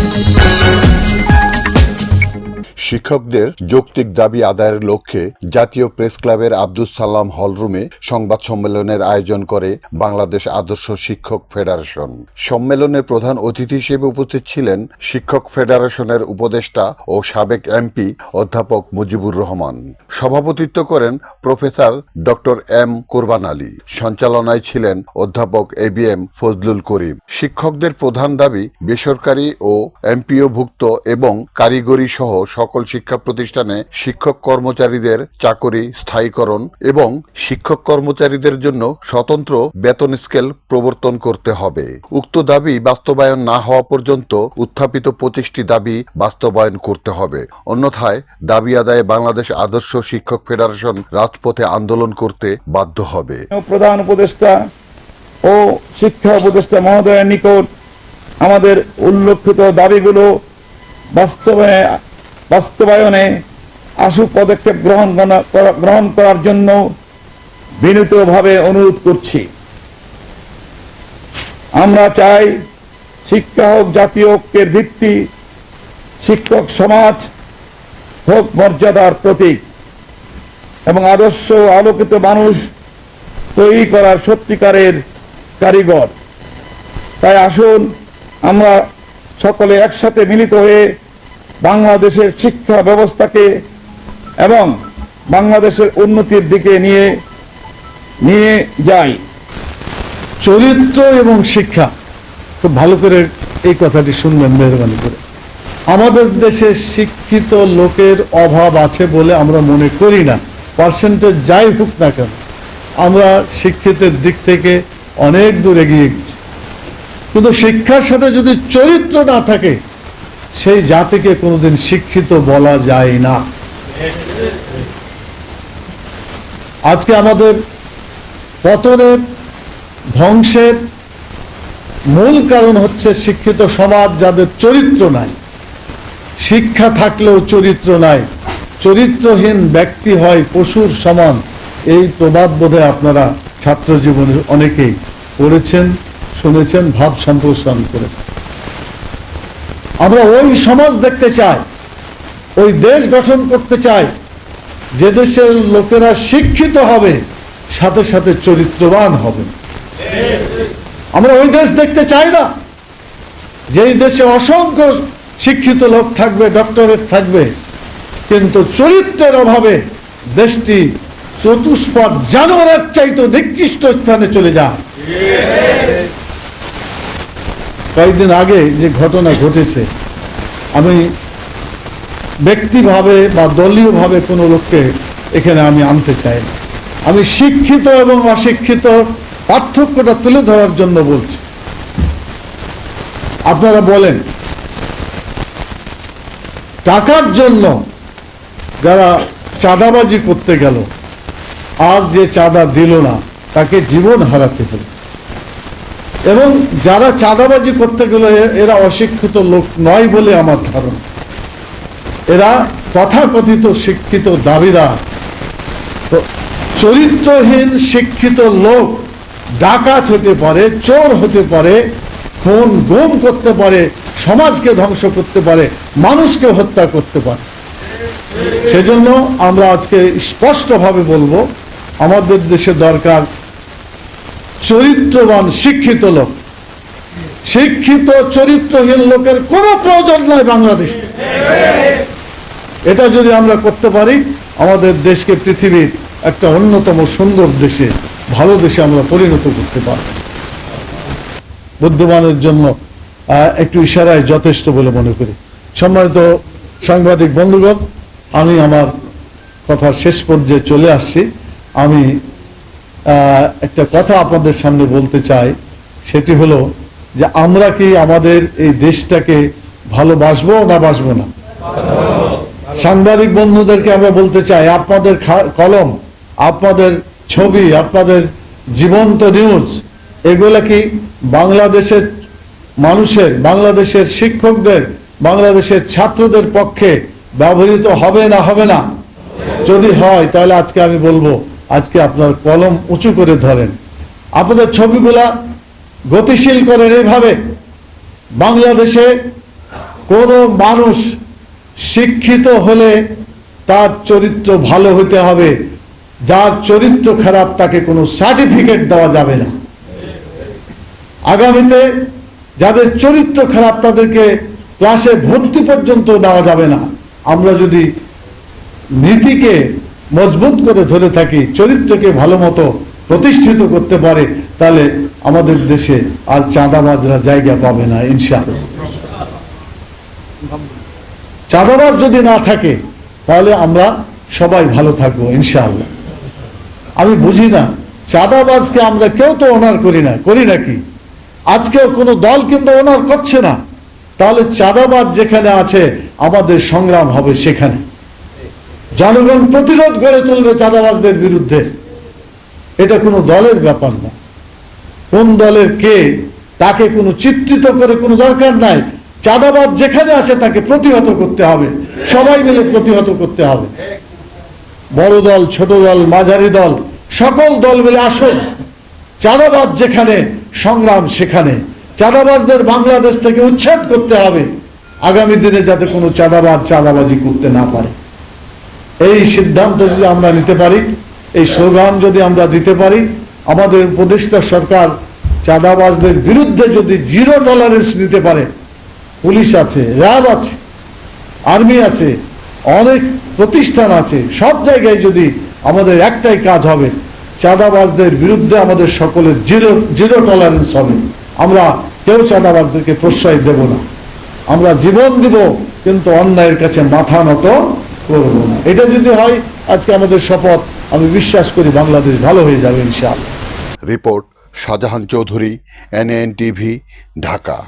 Thank you. শিক্ষকদের যৌক্তিক দাবি আদায়ের লক্ষ্যে জাতীয় প্রেস ক্লাবের আব্দুস সালাম হলরুমে সংবাদ সম্মেলনের আয়োজন করে বাংলাদেশ আদর্শ শিক্ষক ফেডারেশন। সম্মেলনে প্রধান অতিথি হিসেবে উপস্থিত ছিলেন শিক্ষক ফেডারেশনের উপদেষ্টা ও সাবেক এমপি অধ্যাপক মুজিবুর রহমান। সভাপতিত্ব করেন professor doctor M Korban Ali. সঞ্চালনায় ছিলেন অধ্যাপক A B M Fazlul Karim. শিক্ষকদের প্রধান দাবি বেসরকারি ও এমপিওভুক্ত এবং কারিগরি সহ সকল শিক্ষা প্রতিষ্ঠানে শিক্ষক কর্মচারীদের চাকরি স্থায়ীকরণ এবং শিক্ষক কর্মচারীদের জন্য স্বতন্ত্র বেতন স্কেল প্রবর্তন করতে হবে। উক্ত দাবি বাস্তবায়ন না হওয়া পর্যন্ত উত্থাপিত পঁচিশটি দাবি বাস্তবায়ন করতে হবে। অন্যথায় দাবি আদায়ে বাংলাদেশ আদর্শ শিক্ষক ফেডারেশন রাজপথে আন্দোলন করতে বাধ্য হবে। প্রধান উপদেষ্টা ও শিক্ষা উপদেষ্টা মহোদয়ের নিকট আমাদের উল্লেখিত দাবিগুলো বাস্তবায়নে বাস্তবায়নে আশু পদক্ষেপ গ্রহণ গ্রহণ করার জন্য বিনীতভাবে অনুরোধ করছি। আমরা চাই শিক্ষা হোক জাতীয় ঐক্যের ভিত্তি, শিক্ষক সমাজ হোক মর্যাদার প্রতীক এবং আদর্শ আলোকিত মানুষ তৈরি করার সত্যিকারের কারিগর। তাই আসুন, আমরা সকলে একসাথে মিলিত হয়ে বাংলাদেশের শিক্ষা ব্যবস্থাকে এবং বাংলাদেশের উন্নতির দিকে নিয়ে নিয়ে যাই। চরিত্র এবং শিক্ষা, খুব ভালো করে এই কথাটি শুনবেন মেহরবানি করে। আমাদের দেশে শিক্ষিত লোকের অভাব আছে বলে আমরা মনে করি না। পার্সেন্টেজ যাই হোক না কেন, আমরা শিক্ষিতের দিক থেকে অনেক দূর এগিয়ে গেছি। কিন্তু শিক্ষার সাথে যদি চরিত্র না থাকে সেই জাতিকে কোনোদিন শিক্ষিত বলা যায় না। আজকে আমাদের পতনের ধ্বংসের মূল কারণ হচ্ছে শিক্ষিত সমাজ যাদের চরিত্র নাই। শিক্ষা থাকলেও চরিত্র নাই। চরিত্রহীন ব্যক্তি হয় পশুর সমান। এই প্রবাদ বোধে আপনারা ছাত্র জীবনে অনেকেই পড়েছেন, শুনেছেন, ভাব সম্প্রসারণ করেছেন। আমরা ওই সমাজ দেখতে চাই, ওই দেশ গঠন করতে চাই, যে দেশের লোকেরা শিক্ষিত হবে, সাথে সাথে চরিত্রবান হবে। আমরা ওই দেশ দেখতে চাই না। যেই দেশে অসংখ্য শিক্ষিত লোক থাকবে, ডক্টরেট থাকবে, কিন্তু চরিত্রের অভাবে দেশটি চতুষ্পদ জানোয়ারের চাইতে নিকৃষ্ট স্থানে চলে যায়। কয়েকদিন আগে যে ঘটনা ঘটেছে, আমি ব্যক্তিভাবে বা দলীয়ভাবে কোনো লোককে এখানে আমি আনতে চাই না। আমি শিক্ষিত এবং অশিক্ষিত, পার্থক্যটা তুলে ধরার জন্য বলছি। আপনারা বলেন, টাকার জন্য যারা চাঁদাবাজি করতে গেল, আর যে চাঁদা দিল না, তাকে জীবন হারাতে হলো এবং যারা চাঁদাবাজি করতে গেলে এরা অশিক্ষিত লোক নয় বলে আমার ধারণা। এরা তথাকথিত শিক্ষিত দাবিদার। চরিত্রহীন শিক্ষিত লোক ডাকাত হতে পারে, চোর হতে পারে, খুন, গুম করতে পারে, সমাজকে ধ্বংস করতে পারে, মানুষকে হত্যা করতে পারে। সেজন্য আমরা আজকে স্পষ্টভাবে বলব, আমাদের দেশে দরকার চরিত্রবান, শিক্ষিত লোক। শিক্ষিত, চরিত্রহীন লোকের কোনো প্রয়োজন নাই বাংলাদেশে। এটা যদি আমরা করতে পারি, আমাদের দেশকে পৃথিবীর একটা অন্যতম সুন্দর দেশে, ভালো দেশে আমরা পরিণত করতে পারব। বুদ্ধিমানের জন্য একটু ইশারায় যথেষ্ট বলে মনে করি। সম্মানিত সাংবাদিক বন্ধুগণ, আমি আমার কথার শেষ পর্যায়ে চলে আসছি। আমি একটা কথা আপনাদের সামনে বলতে চাই, সেটি হলো যে আমরা কি আমাদের এই দেশটাকে ভালোবাসবো না বাসবো না? সাংবাদিক বন্ধুদেরকে আমরা বলতে চাই, আপনাদের কলম, আপনাদের ছবি, আপনাদের জীবন্ত নিউজ, এগুলা কি বাংলাদেশের মানুষের, বাংলাদেশের শিক্ষকদের, বাংলাদেশের ছাত্রদের পক্ষে ব্যবহৃত হবে না হবে না? যদি হয়, তাহলে আজকে আমি বলব আজকে আপনার কলম উঁচু করে ধরেন। আপনাদের ছবিগুলা গতিশীল করেন এইভাবে। বাংলাদেশে কোনো মানুষ শিক্ষিত হলে তার চরিত্র ভালো হতে হবে। যার চরিত্র খারাপ তাকে কোনো সার্টিফিকেট দেওয়া যাবে না। আগামীতে যাদের চরিত্র খারাপ তাদেরকে ক্লাসে ভর্তি পর্যন্ত দেওয়া যাবে না। আমরা যদি নীতিকে মজবুত করে ধরে থাকি, চরিত্রকে ভালো মতো প্রতিষ্ঠিত করতে পারে, তাহলে আমাদের দেশে আর চাঁদাবাজরা জায়গা পাবে না, ইনশাআল্লাহ। চাঁদাবাজ যদি না থাকে, তাহলে আমরা সবাই ভালো থাকব, ইনশাআল্লাহ। আমি বুঝি না, চাঁদাবাজকে আমরা কেউ তো অনার করি না, করি নাকি আজকেও কোনো দল কিন্তু অনার করছে না, তাহলে চাঁদাবাজ যেখানে আছে, আমাদের সংগ্রাম হবে সেখানে। জনগণ প্রতিরোধ গড়ে তুলবে চাঁদাবাজদের বিরুদ্ধে। এটা কোনো দলের ব্যাপার না। কোন দলের কে তাকে কোনো চিত্রিত করে কোনো দরকার নাই। চাঁদাবাজ যেখানে আছে তাকে প্রতিহত করতে হবে। সবাই মিলে প্রতিহত করতে হবে। বড় দল, ছোট দল, মাঝারি দল, সকল দল মিলে আসুন। চাঁদাবাজ যেখানে, সংগ্রাম সেখানে। চাঁদাবাজদের বাংলাদেশ থেকে উচ্ছেদ করতে হবে। আগামী দিনে যাতে কোনো চাঁদাবাজ, চাঁদাবাজি করতে না পারে। এই সিদ্ধান্ত যদি আমরা নিতে পারি, এই স্লোগান যদি আমরা দিতে পারি, আমাদের উপদেষ্টা সরকার চাঁদাবাজদের বিরুদ্ধে যদি জিরো টলারেন্স নিতে পারে, পুলিশ আছে, র্যাব আছে, আর্মি আছে, অনেক প্রতিষ্ঠান আছে, সব জায়গায় যদি আমাদের একটাই কাজ হবে, চাঁদাবাজদের বিরুদ্ধে আমাদের সকলের জিরো জিরো টলারেন্স হবে। আমরা কেউ চাঁদাবাজদেরকে প্রশ্রয় দেব না। আমরা জীবন দিব, কিন্তু অন্যায়ের কাছে মাথা নত এটা যদি হয়, আজকে আমাদের শপথ। আমি বিশ্বাস করি বাংলাদেশ ভালো হয়ে যাবে, ইনশাআল্লাহ। Report Shahjahan Chowdhury NN TV Dhaka.